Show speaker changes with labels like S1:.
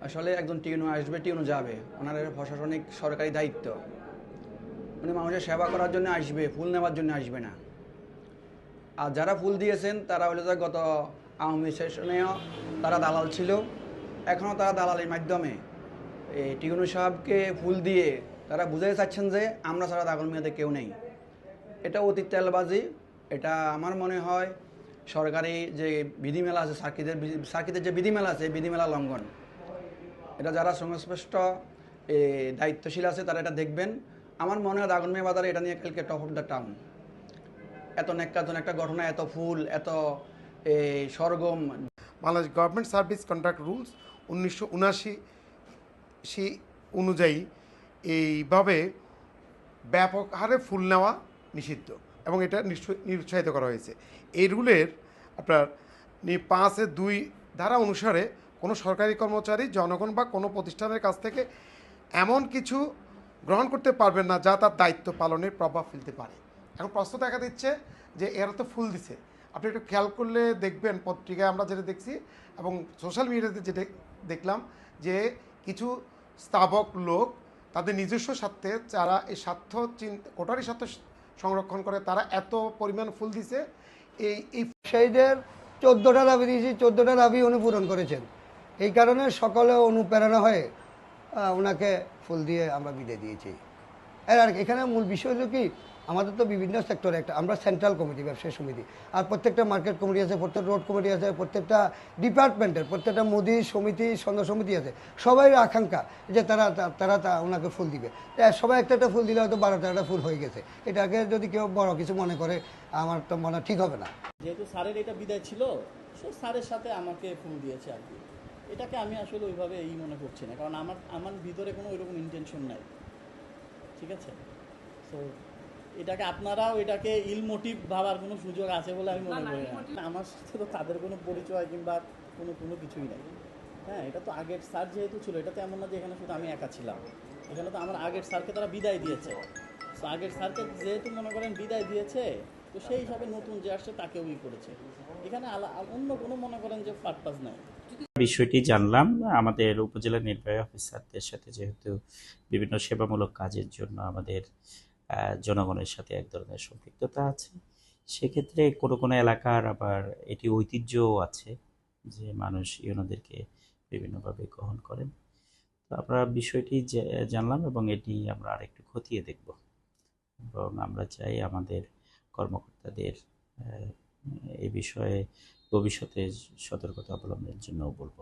S1: আসলে একজন টিউনো আসবে, টিউনো যাবে। ওনার প্রশাসনিক সরকারি দায়িত্ব। উনি মানুষের সেবা করার জন্য আসবে, ফুল নেওয়ার জন্য আসবে না। আর যারা ফুল দিয়েছেন, তারা হলো গত আওয়ামী সেশনেও তারা দালাল ছিল। এখনও তারা দালালের মাধ্যমে। এই টিউনু সাহেবকে ফুল দিয়ে তারা বুঝাতে চাচ্ছেন যে আমরা ছাড়া দাগল মেয়েদের কেউ নেই। এটা অতি তেলবাজি। এটা আমার মনে হয় সরকারি যে বিধিমেলা আছে, সার্কিটের বিধি- যে বিধিমেলা আছে বিধিমেলা লঙ্ঘন। এটা যারা সংশ্লিষ্ট দায়িত্বশীল আছে, তারা এটা দেখবেন। আমার মনে হয় দাগন মেয়ে বাজারে এটা নিয়ে কালকে টপ অফ দ্য টাউন। এত নেকাজন একটা ঘটনা, এত ফুল, এত সরগম।
S2: Bangladesh government service contract rules উনিশশো উনাশি অনুযায়ী এইভাবে ব্যাপক হারে ফুল নেওয়া নিষিদ্ধ এবং এটা নিরুৎসাহিত করা হয়েছে। এই রুলের আপনার পাঁচে দুই ধারা অনুসারে কোনো সরকারি কর্মচারী, জনগণ বা কোনো প্রতিষ্ঠানের কাছ থেকে এমন কিছু গ্রহণ করতে পারবেন না যা তার দায়িত্ব পালনের প্রভাব ফেলতে পারে। এখন প্রশ্ন দেখা দিচ্ছে যে এরা তো ফুল দিছে। আপনি একটু খেয়াল করলে দেখবেন পত্রিকায় আমরা যেটা দেখছি এবং সোশ্যাল মিডিয়াতে যেটা দেখলাম যে কিছু স্থাবক লোক তাদের নিজস্ব স্বার্থে যারা এই স্বার্থ চিন্তা কোটারি স্বার্থ সংরক্ষণ করে তারা এত পরিমাণ ফুল দিছে। এই এই
S3: ব্যবসায়ীদের চোদ্দোটা দাবি দিয়েছি, চোদ্দোটা দাবি উনি পূরণ করেছেন। এই কারণে সকলে অনুপ্রেরণা হয়ে ওনাকে ফুল দিয়ে আমরা বিদায় দিয়েছি। এর আর এখানে মূল বিষয় হলো কি, আমাদের তো বিভিন্ন সেক্টরে একটা, আমরা সেন্ট্রাল কমিটি ব্যবসায়ী সমিতি, আর প্রত্যেকটা মার্কেট কমিটি আছে প্রত্যেক রোড কমিটি আছে, প্রত্যেকটা ডিপার্টমেন্টের প্রত্যেকটা মোদি সমিতি, সন্ধ্যা সমিতি আছে। সবাই আকাঙ্ক্ষা যে তারা তারা তা, ওনাকে ফুল দিবে। সবাই একটা একটা ফুল দিলে হয়তো বারো তেরোটা ফুল হয়ে গেছে। এটাকে যদি কেউ বড় কিছু মনে করে, আমার তো মনে ঠিক হবে না।
S4: যেহেতু স্যারের এটা বিদায় ছিল স্যারের সাথে আমাকে ফুল দিয়েছে আর কি। এটাকে আমি আসলে ওইভাবে এই মনে করছি না। কারণ আমার আমার ভিতরে কোনো ওইরকম ইন্টেনশন নাই। ঠিক আছে? সো এটাকে আপনারাও এটাকে ইল মোটিভ ভাবার কোনো সুযোগ আছে বলে আমি মনে করি না। আমার সাথে তো তাদের কোনো পরিচয় কিংবা কোনো কোনো কিছুই নাই। হ্যাঁ এটা তো আগের স্যার যেহেতু ছিল এটা তো এমন না যে এখানে শুধু আমি একা ছিলাম। এখানে তো আমার আগের স্যারকে তারা বিদায় দিয়েছে। তো আগের স্যারকে যেহেতু মনে করেন বিদায় দিয়েছে তো সেই হিসাবে নতুন যে আসছে তাকেও ই করেছে। এখানে অন্য কোনো মনে করেন যে পারপাস নাই।
S5: বিষয়টি জানলাম, আমাদের উপজেলা নির্বাহী অফিসারদের সাথে যেহেতু বিভিন্ন সেবামূলক কাজের জন্য আমাদের জনগণের সাথে এক ধরনের সম্পৃক্ততা আছে, সেক্ষেত্রে কোনো কোনো এলাকার আবার এটি ঐতিহ্যও আছে যে মানুষ ইউনোদেরকে বিভিন্নভাবে গ্রহণ করেন। তো আমরা বিষয়টি জানলাম এবং এটি আমরা আরেকটু খতিয়ে দেখব। এবং আমরা চাই আমাদের কর্মকর্তাদের এ বিষয়ে ভবিষ্যতে সতর্কতা অবলম্বনের জন্য বলব।